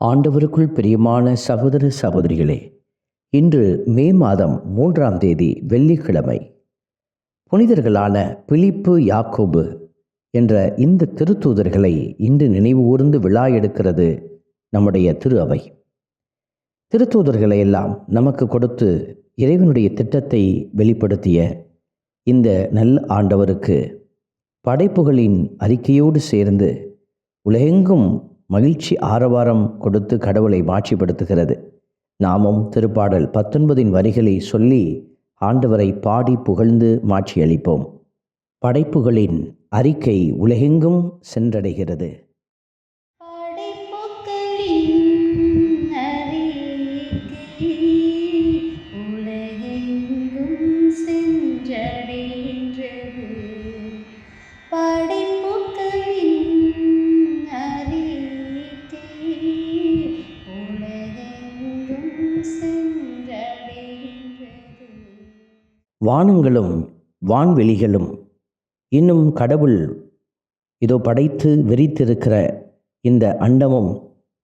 ஆண்டவருக்குள் பிரியமான சகோதர சகோதரிகளே இன்று மே மாதம் மூன்றாம் தேதி வெள்ளிக்கிழமை. புனிதர்களான பிலிப்பு யாக்கோபு என்ற இந்த திருத்தூதர்களை இன்று நினைவு கூர்ந்து விழா எடுக்கிறது நம்முடைய திரு அவை திருத்தூதர்களை எல்லாம் நமக்கு கொடுத்து இறைவனுடைய திட்டத்தை வெளிப்படுத்திய இந்த நல் ஆண்டவருக்கு படைப்புகளின் அறிக்கையோடு சேர்ந்து உலகெங்கும் மகிழ்ச்சி ஆரவாரம் கொடுத்து கடவுளை மாட்சிப்படுத்துகிறது நாமும் திருப்பாடல் பத்தொன்பதின் வரிகளை சொல்லி ஆண்டவரை பாடி புகழ்ந்து மாட்சியளிப்போம் படைப்புகளின் அறிக்கை உலகெங்கும் சென்றடைகிறது. வானங்களும் வான்வெளிகளும் இன்னும் கடவுள் இதோ படைத்து விரித்திருக்கிற இந்த அண்டமும்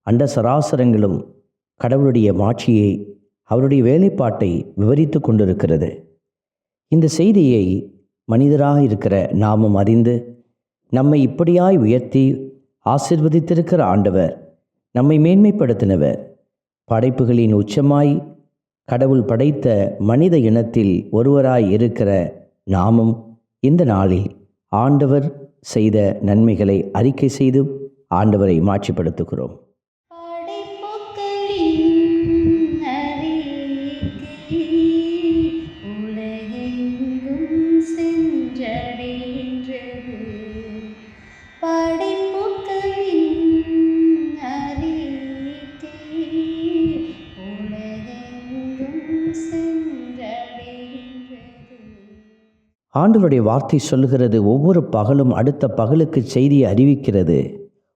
அண்ட சராசரங்களும் கடவுளுடைய மாட்சியை அவருடைய வேலைப்பாட்டை விவரித்து கொண்டிருக்கிறது. இந்த செய்தியை மனிதராக இருக்கிற நாமும் அறிந்து நம்மை இப்படியாய் உயர்த்தி ஆசிர்வதித்திருக்கிற ஆண்டவர் நம்மை மேன்மைப்படுத்தினவர். படைப்புகளின் உச்சமாய் கடவுள் படைத்த மனித இனத்தில் ஒருவராய் இருக்கிற நாமும் இந்த நாளில் ஆண்டவர் செய்த நன்மைகளை அறிக்கை செய்து ஆண்டவரை மாட்சிப்படுத்துகிறோம். ஆண்டவருடைய வார்த்தை சொல்லுகிறது ஒவ்வொரு பகலும் அடுத்த பகலுக்கு செய்தியை அறிவிக்கிறது.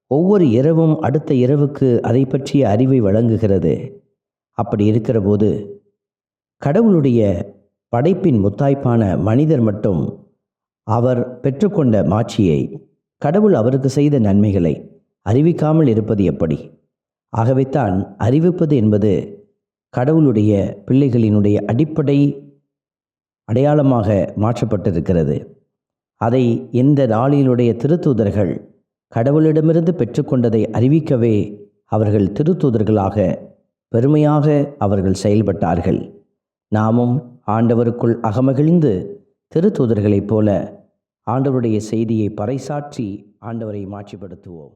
ஒவ்வொரு இரவும் அடுத்த இரவுக்கு அதை பற்றிய அறிவை வழங்குகிறது. அப்படி இருக்கிற போது கடவுளுடைய படைப்பின் முத்தாய்ப்பான மனிதர் மட்டும் அவர் பெற்றுக்கொண்ட மாட்சியை கடவுள் அவருக்கு செய்த நன்மைகளை அறிவிக்காமல் இருப்பது எப்படி? ஆகவேத்தான் அறிவிப்பது என்பது கடவுளுடைய பிள்ளைகளினுடைய அடிப்படை அடையாளமாக மாற்றப்பட்டிருக்கிறது. அதை இந்த நாளிலுடைய திருத்தூதர்கள் கடவுளிடமிருந்து பெற்றுக்கொண்டதை அறிவிக்கவே அவர்கள் திருத்தூதர்களாக பெருமையாக அவர்கள் செயல்பட்டார்கள். நாமும் ஆண்டவருக்குள் அகமகிழ்ந்து திருத்தூதர்களைப் போல ஆண்டவருடைய செய்தியை பறைசாற்றி ஆண்டவரை மாட்சிப்படுத்துவோம்.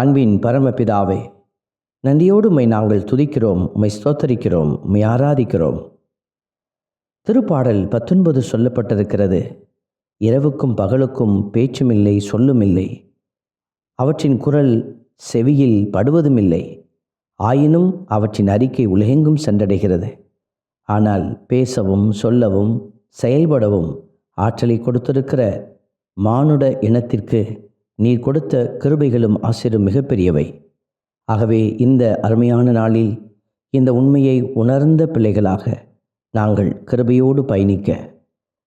அன்பின் பரமபிதாவே நன்றியோடு மை நாங்கள் துதிக்கிறோம் மை ஸ்தோத்தரிக்கிறோம் மை ஆராதிக்கிறோம். திருப்பாடல் பத்தொன்பது சொல்லப்பட்டிருக்கிறது. இரவுக்கும் பகலுக்கும் பேச்சுமில்லை சொல்லுமில்லை. அவற்றின் குரல் செவியில் படுவதுமில்லை. ஆயினும் அவற்றின் அறிக்கை உலகெங்கும் சென்றடைகிறது. ஆனால் பேசவும் சொல்லவும் செயல்படவும் ஆற்றலை கொடுத்திருக்கிற மானுட இனத்திற்கு நீர் கொடுத்த கிருபைகளும் ஆசிரும் மிகப்பெரியவை. ஆகவே இந்த அருமையான நாளில் இந்த உண்மையை உணர்ந்த பிள்ளைகளாக நாங்கள் கிருபையோடு பயணிக்க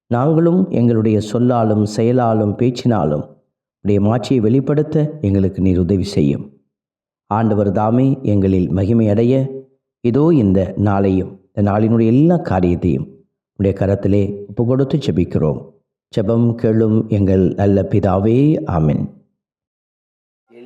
நாங்களும் எங்களுடைய சொல்லாலும் செயலாலும் பேச்சினாலும் உடைய மாட்சியை வெளிப்படுத்த எங்களுக்கு நீர் உதவி செய்யும். ஆண்டவர் தாமே எங்களில் மகிமை அடைய இதோ இந்த நாளையும் இந்த நாளினுடைய எல்லா காரியத்தையும் உடைய கரத்திலே ஒப்பு கொடுத்து செபிக்கிறோம் ஜெபம் கேளும் எங்கள் நல்ல பிதாவே ஆமின்.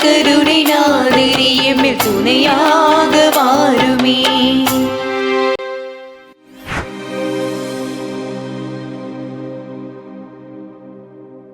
நற்கருணை நாதரே எம்மை துணையாக வாருமே